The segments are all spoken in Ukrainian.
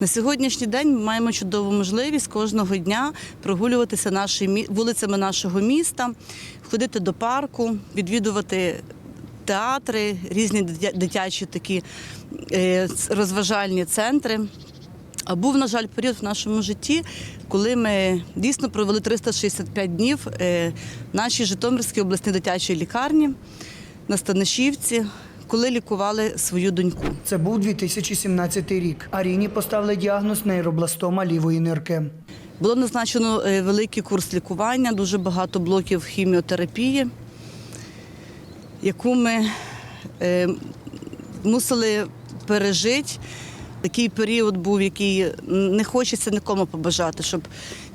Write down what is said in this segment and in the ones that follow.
На сьогоднішній день ми маємо чудову можливість кожного дня прогулюватися наші мі- вулицями нашого міста, ходити до парку, відвідувати театри, різні дитячі такі е, розважальні центри. А був, на жаль, період в нашому житті, коли ми дійсно провели 365 днів е, в нашій Житомирській обласній дитячій лікарні на Станишівці, коли лікували свою доньку. Це був 2017 рік. Аріні поставили діагноз нейробластома лівої нирки. Було назначено е, великий курс лікування, дуже багато блоків хіміотерапії, яку ми е, мусили пережити. Такий період був, який не хочеться нікому побажати, щоб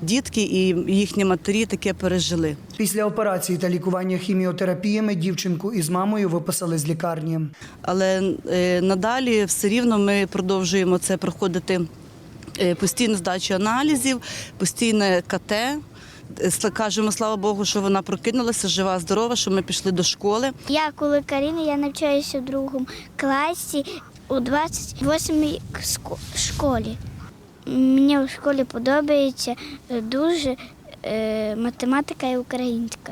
дітки і їхні матері таке пережили. Після операції та лікування хіміотерапіями дівчинку із мамою виписали з лікарні. Але е, надалі все рівно ми продовжуємо це проходити е, постійну здачу аналізів, постійне КТ. Е, Кажемо, слава Богу, що вона прокинулася, жива, здорова, що ми пішли до школи. Я коли Каріна, я навчаюся в другому класі у 28-й школі. Мені в школі подобається е, дуже е, математика і українська.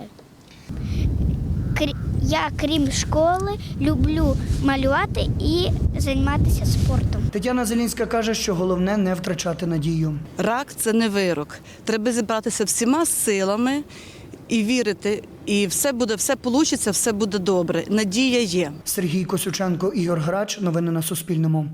Я, крім школи, люблю малювати і займатися спортом. Тетяна Зелінська каже, що головне не втрачати надію. Рак це не вирок. Треба зібратися всіма силами і вірити, і все буде, все получиться, все буде добре. Надія є. Сергій Косюченко, Ігор Грач. Новини на Суспільному.